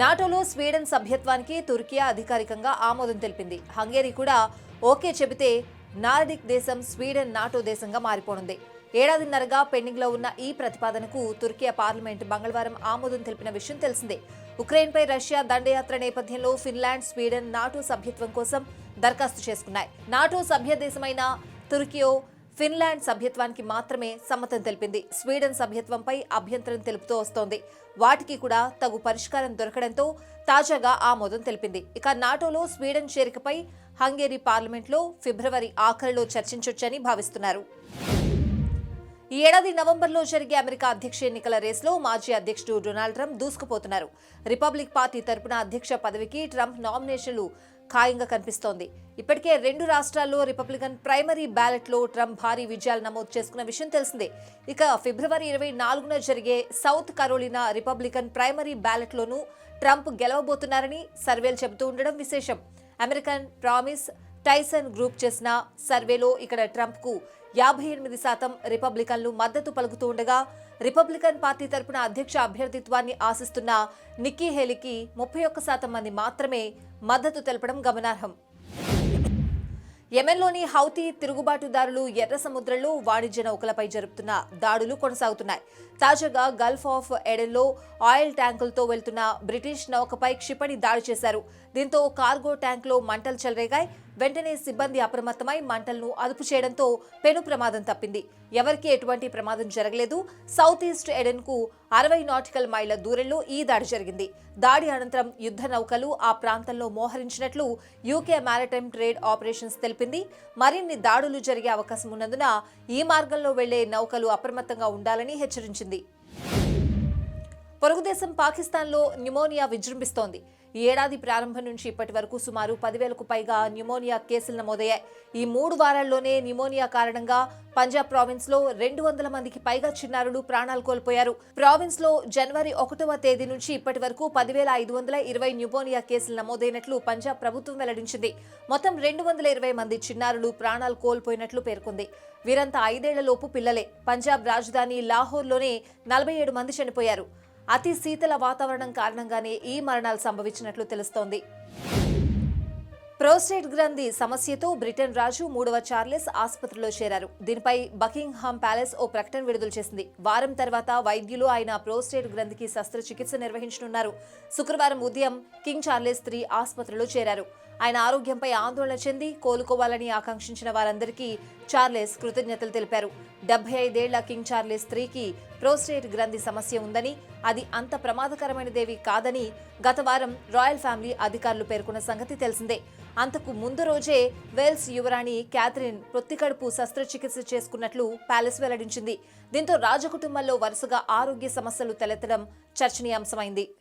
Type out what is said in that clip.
నాటోలో Sweden సభ్యత్వానికి Turkiye అధికారికంగా ఆమోదం తెలిపింది. హంగేరీ కూడా ఓకే చెబితే నార్డిక్ దేశం స్వీడన్ నాటో దేశంగా మారిపోనుంది. ఏడాదిన్నరగా పెండింగ్లో ఉన్న ఈ ప్రతిపాదనకు తుర్కియా పార్లమెంట్ మంగళవారం ఆమోదం తెలిపిన విషయం తెలిసిందే. ఉక్రెయిన్పై రష్యా దండయాత్ర నేపథ్యంలో ఫిన్లాండ్ స్వీడన్ నాటో సభ్యత్వం కోసం దరఖాస్తు చేసుకున్నాయి. నాటో సభ్య దేశమైన తుర్కియో ఫిన్లాండ్ సభ్యత్వానికి మాత్రమే సమ్మతం తెలిపింది. స్వీడన్ సభ్యత్వంపై అభ్యంతరం తెలుపుతూ వస్తోంది. వాటికి కూడా తగు పరిష్కారం దొరకడంతో తాజాగా ఆమోదం తెలిపింది. ఇక నాటోలో స్వీడన్ చేరికపై హంగేరీ పార్లమెంట్లో ఫిబ్రవరి ఆఖరిలో చర్చించొచ్చని భావిస్తున్నారు. ఈ ఏడాది నవంబర్లో జరిగే అమెరికా అధ్యక్ష ఎన్నికల రేసులో మాజీ అధ్యక్షుడు డొనాల్డ్ ట్రంప్ దూసుకుపోతున్నారు. రిపబ్లిక్ పార్టీ తరపున అధ్యక్ష పదవికి ట్రంప్ నామినేషన్లు ఖాయంగా కనిపిస్తోంది. ఇప్పటికే రెండు రాష్ట్రాల్లో రిపబ్లికన్ ప్రైమరీ బ్యాలెట్లో ట్రంప్ భారీ విజయాలు నమోదు చేసుకున్న విషయం తెలిసిందే. ఇక ఫిబ్రవరి ఇరవై నాలుగున జరిగే సౌత్ కరోలినా రిపబ్లికన్ ప్రైమరీ బ్యాలెట్లోనూ ట్రంప్ గెలవబోతున్నారని సర్వేలు చెబుతూ ఉండడం విశేషం. అమెరికన్ ప్రామిస్ టైసన్ గ్రూప్ చేసిన సర్వేలో ఇక్కడ ట్రంప్కు యాభై ఎనిమిది శాతం రిపబ్లికన్లు మద్దతు పలుకుతూ ఉండగా రిపబ్లికన్ పార్టీ తరపున అధ్యక్ష అభ్యర్థిత్వాన్ని ఆశిస్తున్న నిక్కీ హేలీకి ముప్పై ఒక్క శాతం మంది మాత్రమే మద్దతు తెలపడం గమనార్హం. యెమెన్లోని హౌతీ తిరుగుబాటుదారులు ఎర్ర సముద్రంలో వాణిజ్య నౌకలపై జరుపుతున్న దాడులు కొనసాగుతున్నాయి. తాజాగా గల్ఫ్ ఆఫ్ ఎడెన్లో ఆయిల్ ట్యాంకులతో వెళ్తున్న బ్రిటిష్ నౌకపై క్షిపణి దాడి చేశారు. దీంతో కార్గో ట్యాంక్లో మంటలు చెలరేగాయి. వెంటనే సిబ్బంది అప్రమత్తమై మంటలను అదుపు చేయడంతో పెను ప్రమాదం తప్పింది. ఎవరికీ ఎటువంటి ప్రమాదం జరగలేదు. సౌత్ ఈస్ట్ ఎడెన్కు అరవై నాటికల్ మైళ్ళ దూరంలో ఈ దాడి జరిగింది. దాడి అనంతరం యుద్ధ నౌకలు ఆ ప్రాంతంలో మోహరించినట్లు యూకే మారిటైమ్ ట్రేడ్ ఆపరేషన్స్ తెలిపింది. మరిన్ని దాడులు జరిగే అవకాశం ఉన్నందున ఈ మార్గంలో వెళ్ళే నౌకలు అప్రమత్తంగా ఉండాలని హెచ్చరించింది. పొరుగుదేశం పాకిస్తాన్లో న్యూమోనియా విజృంభిస్తోంది. ఈ ఏడాది ప్రారంభం నుంచి ఇప్పటి వరకు సుమారు పదివేలకు పైగా న్యూమోనియా కేసులు నమోదయ్యాయి. ఈ మూడు వారాల్లోనే న్యూమోనియా కారణంగా పంజాబ్ ప్రావిన్స్లో రెండు వందల మందికి పైగా చిన్నారులు ప్రాణాలు కోల్పోయారు. ప్రావిన్స్లో జనవరి ఒకటవ తేదీ నుంచి ఇప్పటి వరకు పదివేల ఐదు వందల ఇరవై న్యూమోనియా కేసులు నమోదైనట్లు పంజాబ్ ప్రభుత్వం వెల్లడించింది. మొత్తం రెండు వందల ఇరవై మంది చిన్నారులు ప్రాణాలు కోల్పోయినట్లు పేర్కొంది. వీరంతా ఐదేళ్ళలోపు పిల్లలే. పంజాబ్ రాజధాని లాహోర్లోనే నలభై ఏడు మంది చనిపోయారు. అతి శీతల వాతావరణం కారణంగానే ఈ మరణాలు సంభవించినట్లు తెలుస్తోంది. ప్రోస్టేట్ గ్రంథి సమస్యతో బ్రిటన్ రాజు మూడవ చార్లెస్ ఆసుపత్రిలో చేరారు. దీనిపై బకింగ్హామ్ ప్యాలెస్ ఓ ప్రకటన విడుదల చేసింది. వారం తర్వాత వైద్యులు ఆయన ప్రోస్టేట్ గ్రంథికి శస్త్రచికిత్స నిర్వహించనున్నారు. శుక్రవారం ఉదయం కింగ్ చార్లెస్ త్రీ ఆసుపత్రిలో చేరారు. ఆయన ఆరోగ్యంపై ఆందోళన చెంది కోలుకోవాలని ఆకాంక్షించిన వారందరికీ చార్లెస్ కృతజ్ఞతలు తెలిపారు. డెబ్బై ఐదేళ్ళ కింగ్ చార్లెస్ త్రీకి ప్రోస్టేట్ గ్రంథి సమస్య ఉందని అది అంత ప్రమాదకరమైనదేవి కాదని గత వారం రాయల్ ఫ్యామిలీ అధికారులు పేర్కొన్న సంగతి తెలిసిందే. అంతకు ముందు రోజే వేల్స్ యువరాణి క్యాథరిన్ ప్రొత్తికడుపు శస్త్రచికిత్స చేసుకున్నట్లు ప్యాలెస్ వెల్లడించింది. దీంతో రాజకుటుంబంలో వరుసగా ఆరోగ్య సమస్యలు తలెత్తడం చర్చనీయాంశమైంది.